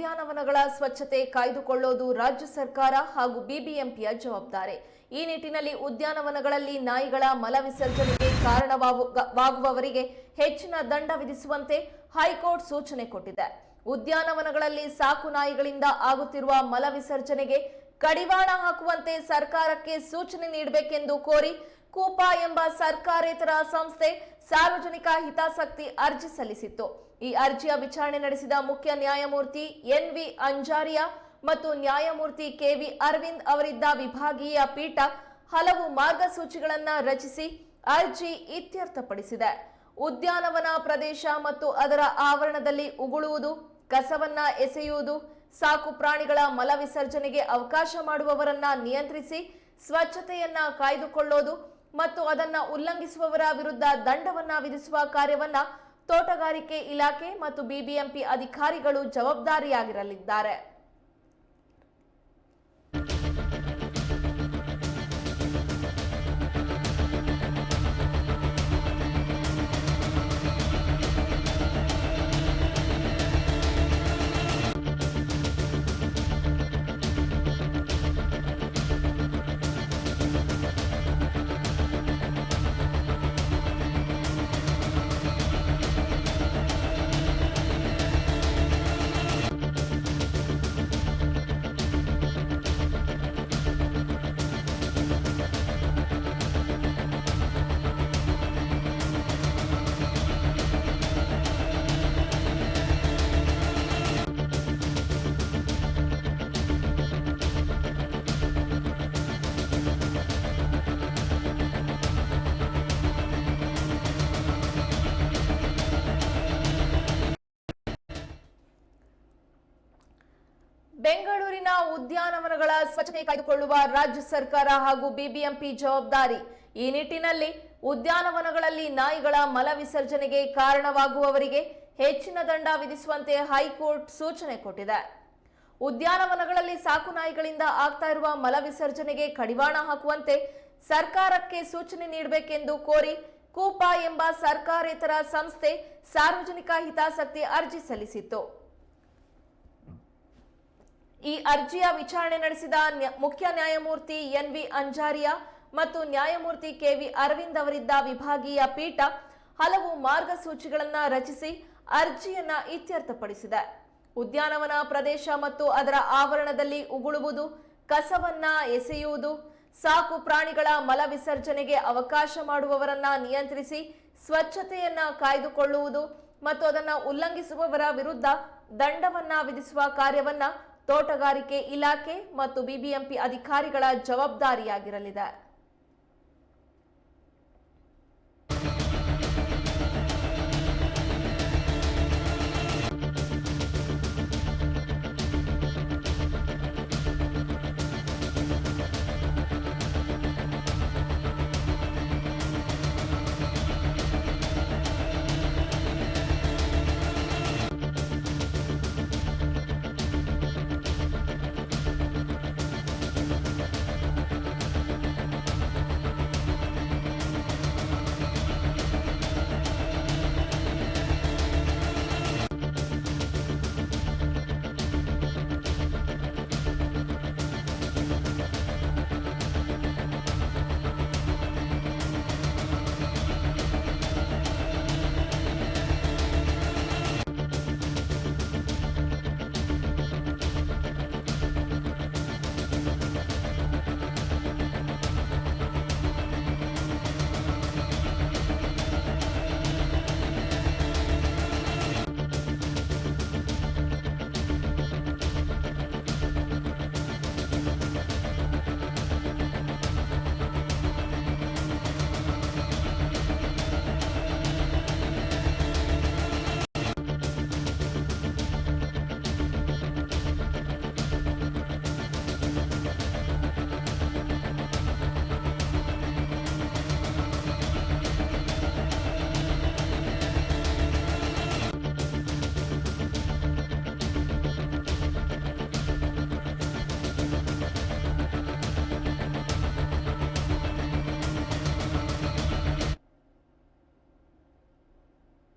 ಉದ್ಯಾನವನಗಳ ಸ್ವಚ್ಛತೆ ಕಾಯ್ದುಕೊಳ್ಳೋದು ರಾಜ್ಯ ಸರ್ಕಾರ ಹಾಗೂ ಬಿಬಿಎಂಪಿಯ ಜವಾಬ್ದಾರಿ. ಈ ನಿಟ್ಟಿನಲ್ಲಿ ಉದ್ಯಾನವನಗಳಲ್ಲಿ ನಾಯಿಗಳ ಮಲ ವಿಸರ್ಜನೆಗೆ ಕಾರಣವಾಗುವವರಿಗೆ ಹೆಚ್ಚಿನ ದಂಡ ವಿಧಿಸುವಂತೆ ಹೈಕೋರ್ಟ್ ಸೂಚನೆ ಕೊಟ್ಟಿದೆ. ಉದ್ಯಾನವನಗಳಲ್ಲಿ ಸಾಕು ನಾಯಿಗಳಿಂದ ಆಗುತ್ತಿರುವ ಮಲ ವಿಸರ್ಜನೆಗೆ ಕಡಿವಾಣ ಹಾಕುವಂತೆ ಸರ್ಕಾರಕ್ಕೆ ಸೂಚನೆ ನೀಡಬೇಕೆಂದು ಕೋರಿ ಕೂಪಾ ಎಂಬ ಸರ್ಕಾರೇತರ ಸಂಸ್ಥೆ ಸಾರ್ವಜನಿಕ ಹಿತಾಸಕ್ತಿ ಅರ್ಜಿ ಸಲ್ಲಿಸಿತ್ತು. ಈ ಅರ್ಜಿಯ ವಿಚಾರಣೆ ನಡೆಸಿದ ಮುಖ್ಯ ನ್ಯಾಯಮೂರ್ತಿ ಎನ್ ವಿ ಅಂಜಾರಿಯಾ ಮತ್ತು ನ್ಯಾಯಮೂರ್ತಿ ಕೆವಿ ಅರವಿಂದ್ ಅವರಿದ್ದ ವಿಭಾಗೀಯ ಪೀಠ ಹಲವು ಮಾರ್ಗಸೂಚಿಗಳನ್ನ ರಚಿಸಿ ಅರ್ಜಿ ಇತ್ಯರ್ಥಪಡಿಸಿದೆ. ಉದ್ಯಾನವನ ಪ್ರದೇಶ ಮತ್ತು ಅದರ ಆವರಣದಲ್ಲಿ ಉಗುಳುವುದು, ಕಸವನ್ನ ಎಸೆಯುವುದು, ಸಾಕು ಪ್ರಾಣಿಗಳ ಮಲವಿಸರ್ಜನೆಗೆ ಅವಕಾಶ ಮಾಡುವವರನ್ನ ನಿಯಂತ್ರಿಸಿ ಸ್ವಚ್ಛತೆಯನ್ನ ಕಾಯ್ದುಕೊಳ್ಳೋದು ಮತ್ತು ಅದನ್ನ ಉಲ್ಲಂಘಿಸುವವರ ವಿರುದ್ಧ ದಂಡವನ್ನ ವಿಧಿಸುವ ಕಾರ್ಯವನ್ನ ತೋಟಗಾರಿಕೆ ಇಲಾಖೆ ಮತ್ತು ಬಿಬಿಎಂಪಿ ಅಧಿಕಾರಿಗಳು ಜವಾಬ್ದಾರಿಯಾಗಿರಲಿದ್ದಾರೆ. ಬೆಂಗಳೂರಿನ ಉದ್ಯಾನವನಗಳ ಸ್ವಚ್ಛತೆ ಕಾಯ್ದುಕೊಳ್ಳುವ ರಾಜ್ಯ ಸರ್ಕಾರ ಹಾಗೂ ಬಿಬಿಎಂಪಿ ಜವಾಬ್ದಾರಿ. ಈ ನಿಟ್ಟಿನಲ್ಲಿ ಉದ್ಯಾನವನಗಳಲ್ಲಿ ನಾಯಿಗಳ ಮಲ ವಿಸರ್ಜನೆಗೆ ಕಾರಣವಾಗುವವರಿಗೆ ಹೆಚ್ಚಿನ ದಂಡ ವಿಧಿಸುವಂತೆ ಹೈಕೋರ್ಟ್ ಸೂಚನೆ ಕೊಟ್ಟಿದೆ. ಉದ್ಯಾನವನಗಳಲ್ಲಿ ಸಾಕು ನಾಯಿಗಳಿಂದ ಆಗ್ತಾ ಇರುವ ಮಲ ವಿಸರ್ಜನೆಗೆ ಕಡಿವಾಣ ಹಾಕುವಂತೆ ಸರ್ಕಾರಕ್ಕೆ ಸೂಚನೆ ನೀಡಬೇಕೆಂದು ಕೋರಿ ಕೂಪಾ ಎಂಬ ಸರ್ಕಾರೇತರ ಸಂಸ್ಥೆ ಸಾರ್ವಜನಿಕ ಹಿತಾಸಕ್ತಿ ಅರ್ಜಿ ಸಲ್ಲಿಸಿತ್ತು. ಈ ಅರ್ಜಿಯ ವಿಚಾರಣೆ ನಡೆಸಿದ ಮುಖ್ಯ ನ್ಯಾಯಮೂರ್ತಿ ಎನ್ ವಿ ಅಂಜಾರಿಯಾ ಮತ್ತು ನ್ಯಾಯಮೂರ್ತಿ ಕೆವಿ ಅರವಿಂದ್ ಅವರಿದ್ದ ವಿಭಾಗೀಯ ಪೀಠ ಹಲವು ಮಾರ್ಗಸೂಚಿಗಳನ್ನು ರಚಿಸಿ ಅರ್ಜಿಯನ್ನ ಇತ್ಯರ್ಥಪಡಿಸಿದೆ. ಉದ್ಯಾನವನ ಪ್ರದೇಶ ಮತ್ತು ಅದರ ಆವರಣದಲ್ಲಿ ಉಗುಳುವುದು, ಕಸವನ್ನ ಎಸೆಯುವುದು, ಸಾಕು ಪ್ರಾಣಿಗಳ ಮಲ ವಿಸರ್ಜನೆಗೆ ಅವಕಾಶ ಮಾಡುವವರನ್ನ ನಿಯಂತ್ರಿಸಿ ಸ್ವಚ್ಛತೆಯನ್ನ ಕಾಯ್ದುಕೊಳ್ಳುವುದು ಮತ್ತು ಅದನ್ನು ಉಲ್ಲಂಘಿಸುವವರ ವಿರುದ್ಧ ದಂಡವನ್ನ ವಿಧಿಸುವ ಕಾರ್ಯವನ್ನ ತೋಟಗಾರಿಕೆ ಇಲಾಖೆ ಮತ್ತು ಬಿಬಿಎಂಪಿ ಅಧಿಕಾರಿಗಳ ಜವಾಬ್ದಾರಿಯಾಗಿರಲಿದೆ.